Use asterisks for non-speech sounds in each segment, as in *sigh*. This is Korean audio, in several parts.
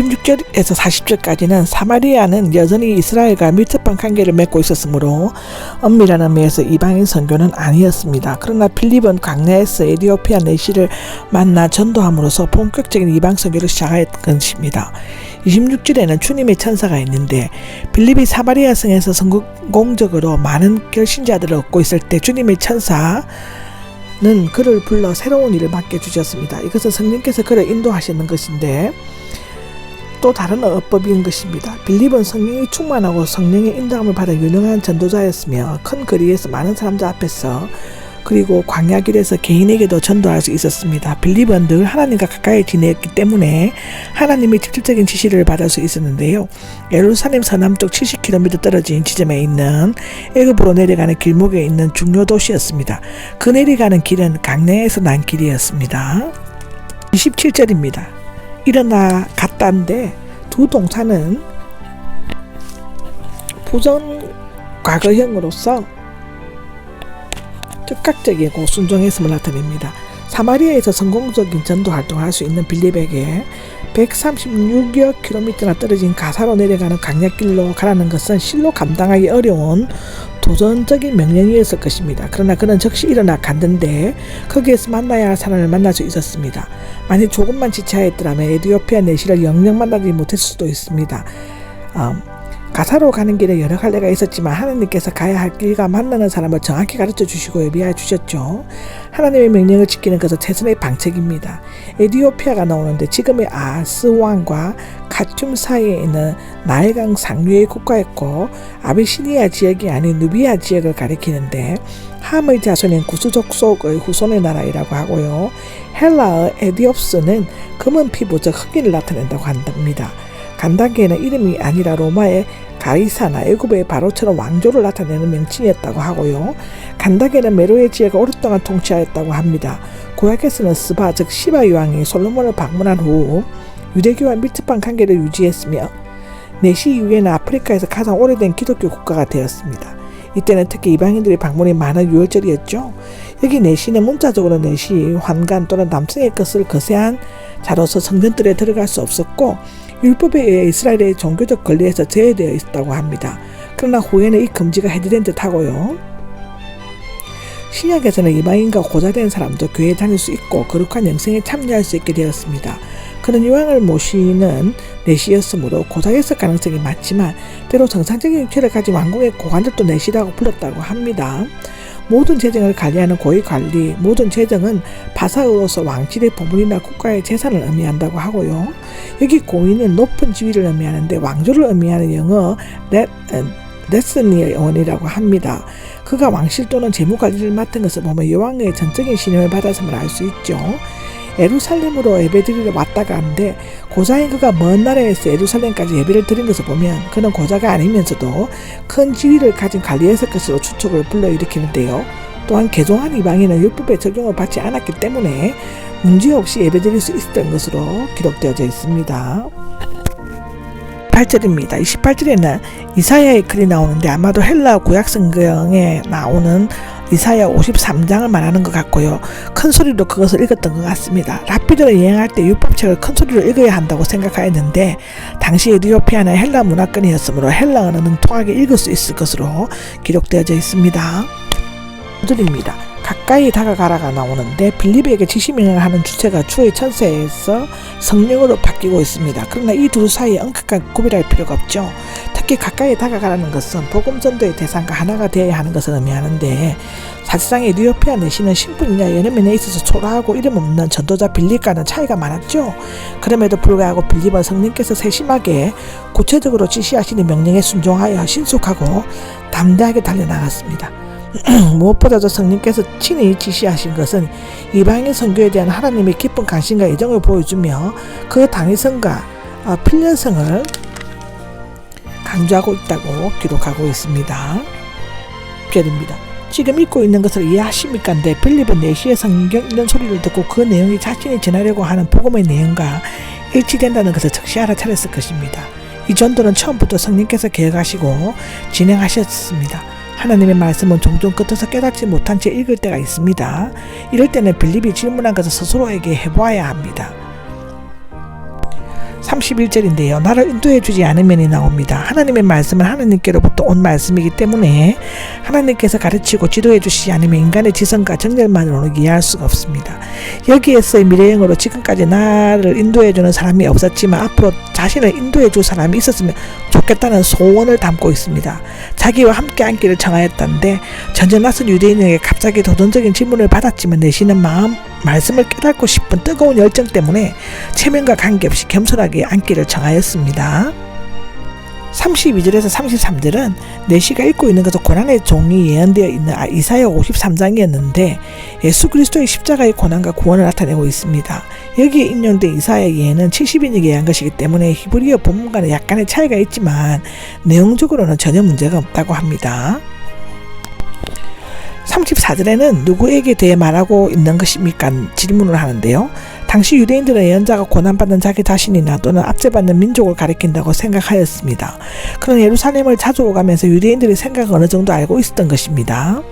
16절에서 40절까지는 사마리아는 여전히 이스라엘과 밀접한 관계를 맺고 있었으므로 엄밀한 의미에서 이방인 선교는 아니었습니다. 그러나 필립은 광야에서 에디오피아 내시를 만나 전도함으로써 본격적인 이방 선교를 시작했던 것입니다. 26절에는 주님의 천사가 있는데 빌립이 사마리아 성에서 성공적으로 많은 결신자들을 얻고 있을 때 주님의 천사 는 그를 불러 새로운 일을 맡겨 주셨습니다. 이것은 성령께서 그를 인도하시는 것인데 또 다른 어법인 것입니다. 빌립은 성령이 충만하고 성령의 인도함을 받아 유능한 전도자였으며 큰 거리에서 많은 사람들 앞에서 그리고 광야길에서 개인에게도 전도할 수 있었습니다. 빌립은 늘 하나님과 가까이 지냈기 때문에 하나님의 직접적인 지시를 받을 수 있었는데요. 예루살렘 서남쪽 70km 떨어진 지점에 있는 애굽으로 내려가는 길목에 있는 중요 도시였습니다. 그 내려가는 길은 강내에서 난 길이었습니다. 27절입니다. 일어나 갔다인데 두 동사는 부정 과거형으로서 즉각적이고 순종했음을 나타냅니다. 사마리아에서 성공적인 전도 활동을 할 수 있는 빌립에게 136여 킬로미터나 떨어진 가사로 내려가는 강약길로 가라는 것은 실로 감당하기 어려운 도전적인 명령이었을 것입니다. 그러나 그는 즉시 일어나 갔는데 거기에서 만나야 할 사람을 만날 수 있었습니다. 만약 조금만 지체하였더라면 에디오피아 내시를 영영 만나지 못했을 수도 있습니다. 음, 가사로 가는 길에 여러 갈래가 있었지만 하나님께서 가야 할 길과 만나는 사람을 정확히 가르쳐 주시고 예비하여 주셨죠. 하나님의 명령을 지키는 것은 최선의 방책입니다. 에디오피아가 나오는데 지금의 아스왕과 카툼 사이에 있는 나일강 상류의 국가였고 아비시니아 지역이 아닌 누비아 지역을 가리키는데 함의 자손인 구수족 속의 후손의 나라이라고 하고요. 헬라어 에디옵스는 검은 피부 즉 흑인을 나타낸다고 한답니다. 간단계는 이름이 아니라 로마의 가이사나 애굽의 바로처럼 왕조를 나타내는 명칭이었다고 하고요. 간다게는 메로의 지역을 오랫동안 통치하였다고 합니다. 구약에서는 스바 즉 시바 왕이 솔로몬을 방문한 후 유대교와 밀접한 관계를 유지했으며 내시 이후에는 아프리카에서 가장 오래된 기독교 국가가 되었습니다. 이때는 특히 이방인들의 방문이 많은 유월절이었죠. 여기 내시는 문자적으로 내시, 환관 또는 남성의 것을 거세한 자로서 성전들에 들어갈 수 없었고 율법에 의해 이스라엘의 종교적 권리에서 제외되어 있다고 합니다. 그러나 후에는 이 금지가 해제된 듯하고요. 신약에서는 이방인과 고자된 사람도 교회에 다닐 수 있고 거룩한 영생에 참여할 수 있게 되었습니다. 그는 이왕을 모시는 내시였으므로 고자였을 가능성이 많지만 때로 정상적인 육체를 가진 왕궁의 고관들도 내시라고 불렀다고 합니다. 모든 재정을 관리하는 고위 관리, 모든 재정은 바사으로서 왕실의 보물이나 국가의 재산을 의미한다고 하고요. 여기 고위는 높은 지위를 의미하는데 왕조를 의미하는 영어 레, 레스니의 원이라고 합니다. 그가 왕실 또는 재무 관리를 맡은 것을 보면 여왕의 전적인 신임을 받았음을 알 수 있죠. 에루살렘으로 예배드리러 왔다가 하는데 고자인 그가 먼 나라에서 에루살렘까지 예배를 드린 것을 보면 그는 고자가 아니면서도 큰 지위를 가진 관리였을 것으로 추측을 불러일으키는데요. 또한 개종한 이방인은 율법의 적용을 받지 않았기 때문에 문제없이 예배드릴 수 있었던 것으로 기록되어져 있습니다. 8절입니다. 28절에는 이사야의 글이 나오는데 아마도 헬라 구약 성경에 나오는 이사야 53장을 말하는 것 같고요. 큰 소리로 그것을 읽었던 것 같습니다. 라피드를 여행할 때 율법책을 큰 소리로 읽어야 한다고 생각하였는데 당시 에디오피아는 헬라 문화권이었으므로 헬라어는 능통하게 읽을 수 있을 것으로 기록되어져 있습니다. 드립니다. 가까이 다가가라가 나오는데 빌립에게 지시명을 하는 주체가 주의 천세에서 성령으로 바뀌고 있습니다. 그러나 이 둘 사이에 엄격하게 구별할 필요가 없죠. 특히 가까이 다가가라는 것은 복음 전도의 대상과 하나가 되어야 하는 것을 의미하는데 사실상 에디오피아 내시는 신분이나 연예면에 있어서 초라하고 이름 없는 전도자 빌립과는 차이가 많았죠. 그럼에도 불구하고 빌립은 성령께서 세심하게 구체적으로 지시하시는 명령에 순종하여 신속하고 담대하게 달려나갔습니다. *clears throat* 무엇보다도 성령께서 친히 지시하신 것은 이방인 선교에 대한 하나님의 깊은 관심과 애정을 보여주며 그 당위성과 어, 필연성을 강조하고 있다고 기록하고 있습니다. 별입니다. 지금 읽고 있는 것을 이해하십니까? 네, 빌립은 내시의 성경 읽는 소리를 듣고 그 내용이 자신이 전하려고 하는 복음의 내용과 일치된다는 것을 즉시 알아차렸을 것입니다. 이 전도는 처음부터 성령께서 계획하시고 진행하셨습니다. 하나님의 말씀은 종종 끝에서 깨닫지 못한 채 읽을 때가 있습니다. 이럴 때는 빌립이 질문한 것을 스스로에게 해보아야 합니다. 31절인데요. 나를 인도해 주지 않으면이 나옵니다. 하나님의 말씀은 하나님께로부터 온 말씀이기 때문에 하나님께서 가르치고 지도해 주시지 않으면 인간의 지성과 정렬만으로는 이해할 수가 없습니다. 여기에서의 미래형으로 지금까지 나를 인도해 주는 사람이 없었지만 앞으로 자신을 인도해 줄 사람이 있었으면 좋겠다는 소원을 담고 있습니다. 자기와 함께 앉기를 청하였다는데 전혀 낯선 유대인에게 갑자기 도전적인 질문을 받았지만 내쉬는 마음 말씀을 깨닫고 싶은 뜨거운 열정 때문에 체면과 관계없이 겸손하게 앉기를 청하였습니다. 32절에서 33절은 내시가 읽고 있는 것은 고난의 종이 예언되어 있는 아, 이사야 53장이었는데 예수 그리스도의 십자가의 고난과 구원을 나타내고 있습니다. 여기에 인용된 이사야 예언은 70인에게 예한 것이기 때문에 히브리어 본문과는 약간의 차이가 있지만 내용적으로는 전혀 문제가 없다고 합니다. 34절에는 누구에게 대해 말하고 있는 것입니까? 질문을 하는데요. 당시 유대인들은 예언자가 고난받는 자기 자신이나 또는 압제받는 민족을 가리킨다고 생각하였습니다. 그는 예루살렘을 자주 오가면서 유대인들의 생각을 어느 정도 알고 있었던 것입니다.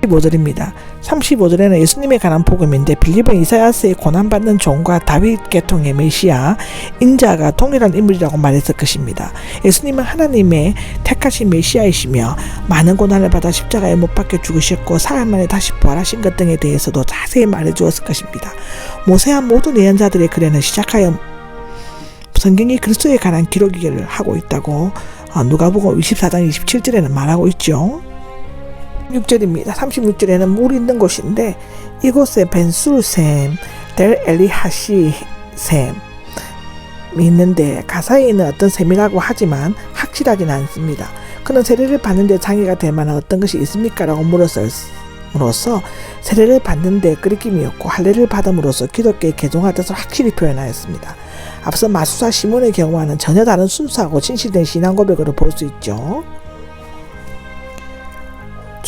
35절입니다. 35절에는 예수님에 관한 복음인데 빌립은 이사야스의 고난받는 종과 다윗 계통의 메시아 인자가 동일한 인물이라고 말했을 것입니다. 예수님은 하나님의 택하신 메시아이시며 많은 고난을 받아 십자가에 못 박혀 죽으셨고 사흘 만에 다시 부활하신 것 등에 대해서도 자세히 말해 주었을 것입니다. 모세한 모든 예언자들의 글에는 시작하여 성경이 그리스도에 관한 기록을 하고 있다고 어, 누가복음 24장 27절에는 말하고 있죠. 36절입니다. 36절에는 물 있는 곳인데 이곳에 벤술샘, 델 엘리하시 샘이 있는데 가사에 있는 어떤 샘이라고 하지만 확실하진 않습니다. 그는 세례를 받는데 장애가 될 만한 어떤 것이 있습니까? 라고 물었음으로써 세례를 받는데 끓이김이었고 할례를 받음으로써 기독교에 개종할 것을 확실히 표현하였습니다. 앞서 마수사 시몬의 경우와는 전혀 다른 순수하고 진실된 신앙 고백으로 볼 수 있죠.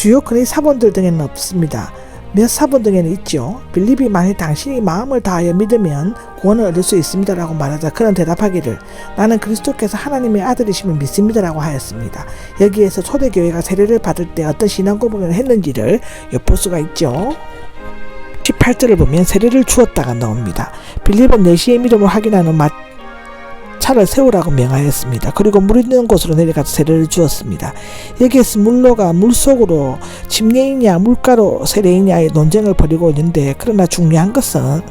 주요 근의 사본들 등에는 없습니다. 몇 사본 등에는 있죠. 빌립이 만일 당신이 마음을 다하여 믿으면 구원을 얻을 수 있습니다라고 말하자 그는 대답하기를 나는 그리스도께서 하나님의 아들이심을 믿습니다라고 하였습니다. 여기에서 초대교회가 세례를 받을 때 어떤 신앙 고백을 했는지를 엿볼 수가 있죠. 18절을 보면 세례를 주었다가 나옵니다. 빌립은 내시의 믿음을 확인하는 맛 차를 세우라고 명하였습니다. 그리고 물 있는 곳으로 내려가서 세례를 주었습니다. 여기에서 물로가 물속으로 침례이냐 물가로 세례이냐의 논쟁을 벌이고 있는데 그러나 중요한 것은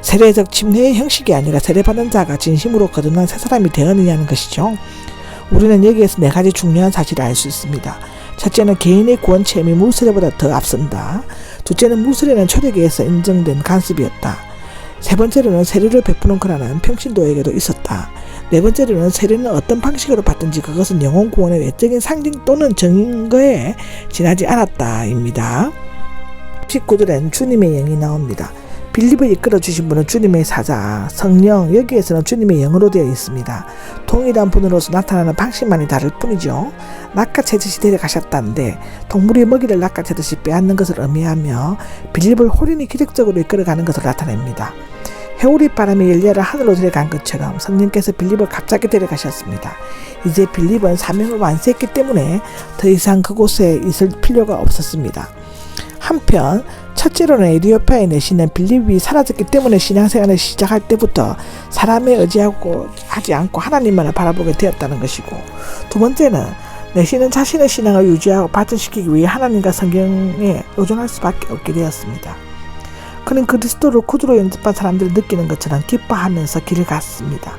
세례적 침례의 형식이 아니라 세례받는 자가 진심으로 거듭난 새 사람이 되었느냐는 것이죠. 우리는 여기에서 네 가지 중요한 사실을 알 수 있습니다. 첫째는 개인의 구원 체험이 물세례보다 더 앞선다. 둘째는 물세례는 초대교에서 인정된 간습이었다. 세 번째로는 세례를 베푸는 권한은 평신도에게도 있었다. 네 번째로는 세례는 어떤 방식으로 받든지 그것은 영혼 구원의 외적인 상징 또는 증거에 지나지 않았다입니다. 19절엔 주님의 영이 나옵니다. 빌립을 이끌어 주신 분은 주님의 사자, 성령, 여기에서는 주님의 영으로 되어 있습니다. 동일한 분으로서 나타나는 방식만이 다를 뿐이죠. 낚아채듯이 데려가셨다는데 동물의 먹이를 낚아채듯이 빼앗는 것을 의미하며 빌립을 홀인이 기적적으로 이끌어가는 것을 나타냅니다. 해오리 바람이 엘리야를 하늘로 데려간 것처럼 성령께서 빌립을 갑자기 데려가셨습니다. 이제 빌립은 사명을 완수했기 때문에 더 이상 그곳에 있을 필요가 없었습니다. 한편 첫째로는 에디오피아에 내시는 빌립이 사라졌기 때문에 신앙생활을 시작할 때부터 사람에 의지하고 하지 않고 하나님만을 바라보게 되었다는 것이고 두 번째는 내시는 자신의 신앙을 유지하고 발전시키기 위해 하나님과 성경에 의존할 수밖에 없게 되었습니다. 그는 그리스도를 구주로 영접한 사람들이 느끼는 것처럼 기뻐하면서 길을 갔습니다.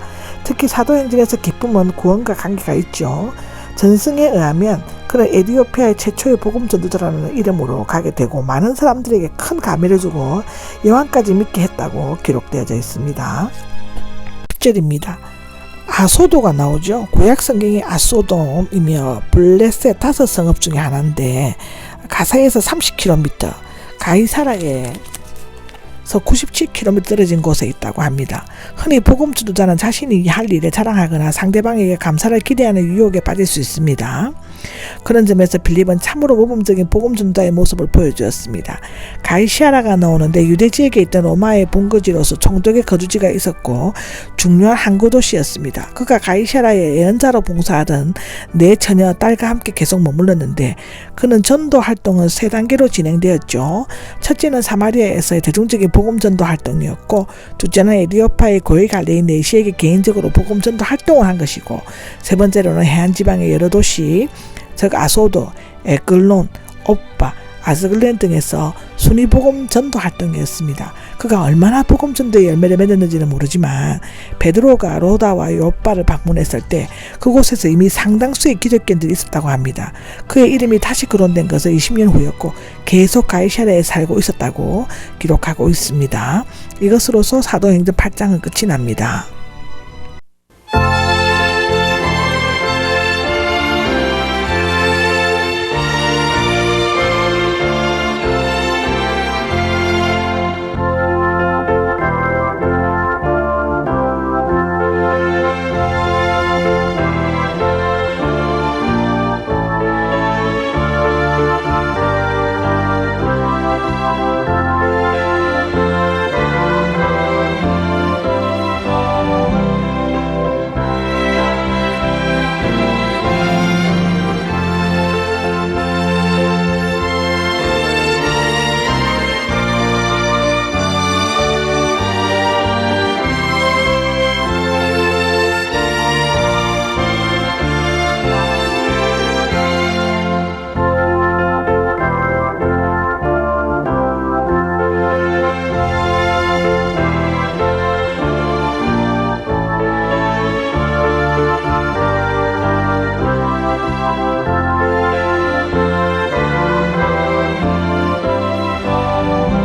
특히 사도행전에서 기쁨은 구원과 관계가 있죠. 전승에 의하면 그는 에디오피아의 최초의 복음 전도자라는 이름으로 가게 되고 많은 사람들에게 큰 감회를 주고 여왕까지 믿게 했다고 기록되어져 있습니다. 1절입니다. 아소도가 나오죠. 구약 성경이 아소돔이며 블레셋 다섯 성읍 중에 하나인데 가사에서 30km, 가이사라에 서 97km 떨어진 곳에 있다고 합니다. 흔히 복음 주도자는 자신이 할 일에 자랑하거나 상대방에게 감사를 기대하는 유혹에 빠질 수 있습니다. 그런 점에서 빌립은 참으로 모범적인 복음 전도자의 모습을 보여주었습니다. 가이시아라가 나오는데 유대 지역에 있던 로마의 본거지로서 총독의 거주지가 있었고 중요한 항구 도시였습니다. 그가 가이시아라의 예언자로 봉사하던 네 처녀 딸과 함께 계속 머물렀는데 그는 전도 활동은 세 단계로 진행되었죠. 첫째는 사마리아에서의 대중적인 복음 전도 활동이었고 둘째는 에디오파의 고위 갈레인 네시에게 개인적으로 복음 전도 활동을 한 것이고 세 번째로는 해안 지방의 여러 도시 즉 아소도, 에클론, 오빠, 아스글렌 등에서 순위 복음 전도 활동이었습니다. 그가 얼마나 복음 전도의 열매를 맺었는지는 모르지만 베드로가 로다와 요빠를 방문했을 때 그곳에서 이미 상당수의 기적견들이 있었다고 합니다. 그의 이름이 다시 거론된 것은 20년 후였고 계속 가이샤라에 살고 있었다고 기록하고 있습니다. 이것으로서 사도행전 8장은 끝이 납니다.